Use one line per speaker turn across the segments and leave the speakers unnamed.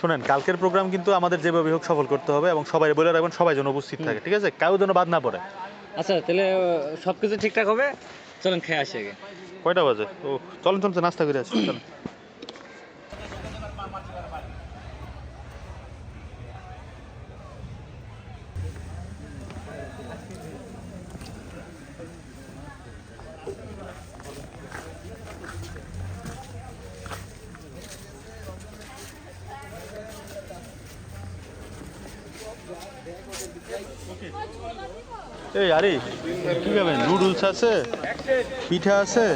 শোনেন কালকের প্রোগ্রাম কিন্তু আমাদের যেভাবে হোক সফল করতে হবে এবং সবাই বলে রাখবেন সবাই যেন উপস্থিত থাকে ঠিক আছে? কেউ যেন বাদ না পড়ে।
আচ্ছা তাহলে সব কিছু ঠিকঠাক হবে? চলেন খেয়ে আসি আগে।
কয়টা বাজে? ও চলেন চলেন নাস্তা করে আসি চলেন। এই আরে কি খাবেন? নুডলস আছে পিঠা আছে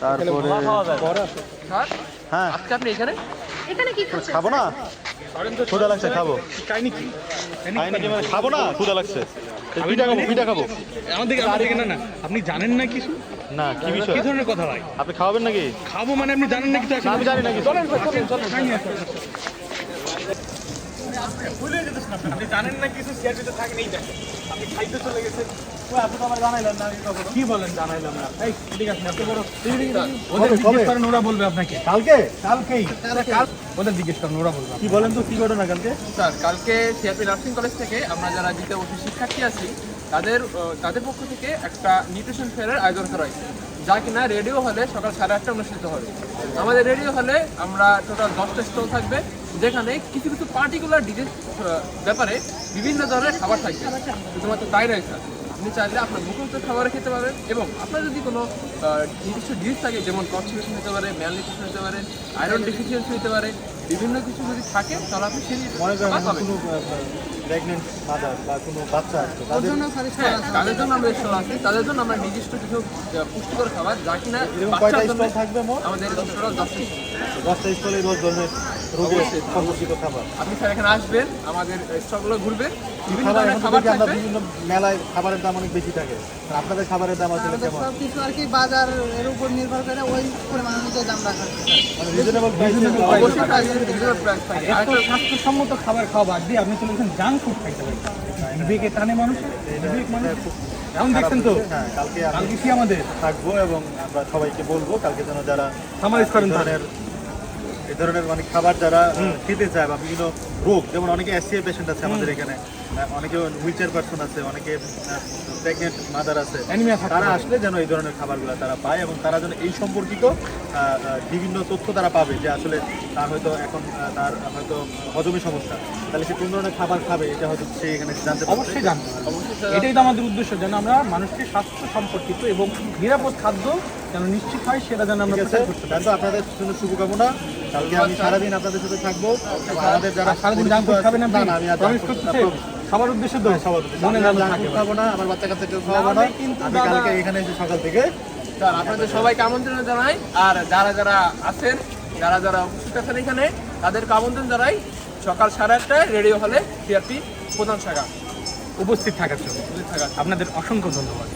তারপরে হ্যাঁ।
আজকে আপনি এখানে
এখানে কি খাচ্ছেন?
খাব না? ক্ষুদা লাগছে খাব। খাই নাকি মানে খাব না ক্ষুদা লাগছে। পিঠা খাব পিঠা খাব।
আমাদের আমাদের না না। আপনি জানেন না কিছু?
না কি বিষয়?
কি ধরনের কথা ভাই?
আপনি খাওয়াবেন নাকি?
খাব মানে আপনি জানেন না কিছু?
না, আমি জানি না। কিছু।
আপনি জানেন না কিছু? সিআরপিতে থাকেন এই দেখেন। আপনি খাইতে চলে গেছেন। কি বলেন জানাইলাম না? এই ঠিক আছে আপনি বড় ওদের জিজ্ঞেস করেন ওরা বলবে আপনাকে।
কালকে?
কালকেই। ওদের জিজ্ঞেস করেন ওরা বলবে
কি বলেন তো কি ঘটনা কালকে?
স্যার কালকে সিআরপি নার্সিং কলেজ থেকে আমরা যারা দ্বিতীয় বর্ষের শিক্ষার্থী আছি তাদের তাদের পক্ষ থেকে একটা নিউট্রিশন ফেয়ারের আয়োজন করা হয়েছে, যা কিনা রেডিও হলে সকাল সাড়ে আটটা অনুষ্ঠিত হবে। আমাদের রেডিও হলে আমরা টোটাল দশটা স্টল থাকবে, যেখানে কিছু কিছু পার্টিকুলার ডিজেস ব্যাপারে বিভিন্ন ধরনের খাবার থাকবে। শুধুমাত্র তাই স্যার আপনি চাইলে আপনার মুখস্থ খাবার খেতে পারেন এবং আপনার যদি কোনো নির্দিষ্ট ডিস থাকে, যেমন কনস্টিপেশন হতে পারে ম্যাল নিউট্রিশন হতে পারে আয়রন ডেফিসিয়েন্সি হতে পারে বিভিন্ন কিছু যদি থাকে তাহলে আপনি সেই
মনে করেন। কোনো প্রেগনেন্ট মাদার বা কোনো বাচ্চা আছে তাদের
হ্যাঁ, তাদের জন্য আমরা স্টল আছে তাদের জন্য আমরা নির্দিষ্ট কিছু পুষ্টিকর খাবার যা কিনা
এরকম কয়টা
বাচ্চার জন্য
স্টল থাকবে মোট
আমাদের স্টল দশটা
দশটা স্টলে দশ ধরনের রোগের
অবশ্যই।
খাবার।
আপনি স্যার এখানে আসবেন আমাদের স্টলগুলো ঘুরবেন বিভিন্ন
খাবার
ধরনের
এখন
খাবার
দেখি আমরা
থাকবে।
বিভিন্ন মেলায় খাবারের দাম অনেক বেশি থাকে? আপনাদের খাবারের দাম আসলে কেমন?
সব কিছু আর কি বাজার এর উপর নির্ভর করে ওই পরিমাণ অনুযায়ী দাম রাখা
মানে রিজনেবল
প্রাইস রিজনেবল প্রাইস থাকে আর
স্বাস্থ্যসম্মত খাবার খাওয়া বাদ দিয়ে আপনি চলে গেছেন জাঙ্ক ফুড খাইতে পারেন বিবেকে টানে বিবেক মানে এখন দেখছেন তো
হ্যাঁ কালকে
কি আমাদের?
থাকব এবং আমরা সবাইকে বলব কালকে যেন যারা
সামারিজ করেন
এই ধরনের মানে খাবার যারা খেতে চায় বা বিভিন্ন রোগ যেমন অনেকে এসিএ পেশেন্ট আছে আমাদের এখানে অনেকে হুইল চেয়ার পার্সন আছে অনেকে প্রেগনেন্ট মাদার আছে। তারা আসলে যেন এই ধরনের খাবারগুলো তারা পায় এবং তারা যেন এই সম্পর্কিত বিভিন্ন তথ্য তারা পাবে যে আসলে তার হয়তো এখন তার হয়তো হজমি সমস্যা। তাহলে সে কোন ধরনের খাবার খাবে এটা হয়তো সে এখানে জানতে পারবে।
অবশ্যই জানতে
অবশ্যই
এটাই তো আমাদের উদ্দেশ্য যেন আমরা মানুষকে স্বাস্থ্য সম্পর্কিত এবং নিরাপদ খাদ্য যেন নিশ্চিত হয় সেটা যেন আমরা
আপনাদের জন্য শুভকামনা। কালকে আমি সারাদিন আপনাদের সাথে থাকব। আমাদের যারা
আর সারাদিন জাঙ্ক ফুড খাবেন
না, না, আমি আর
প্রমিস করতেছে
না।
সবার উদ্দেশ্যে তো
সবার
মনে
খাব না আমার বাচ্চা কাচ্চাকেও খাওয়াবো না।
কিন্তু
আমি কালকে এখানে এসে সকাল থেকে
স্যার আপনাদের সবাইকে আমন্ত্রণ জানাই। আর যারা যারা আছেন যারা যারা উপস্থিত আছেন এখানে তাদেরকে আমন্ত্রণ জানাই সকাল সাড়ে আটটায় রেডিও হলে সিআরপি প্রধান শাখা।
উপস্থিত থাকার জন্য। আপনাদের অসংখ্য ধন্যবাদ।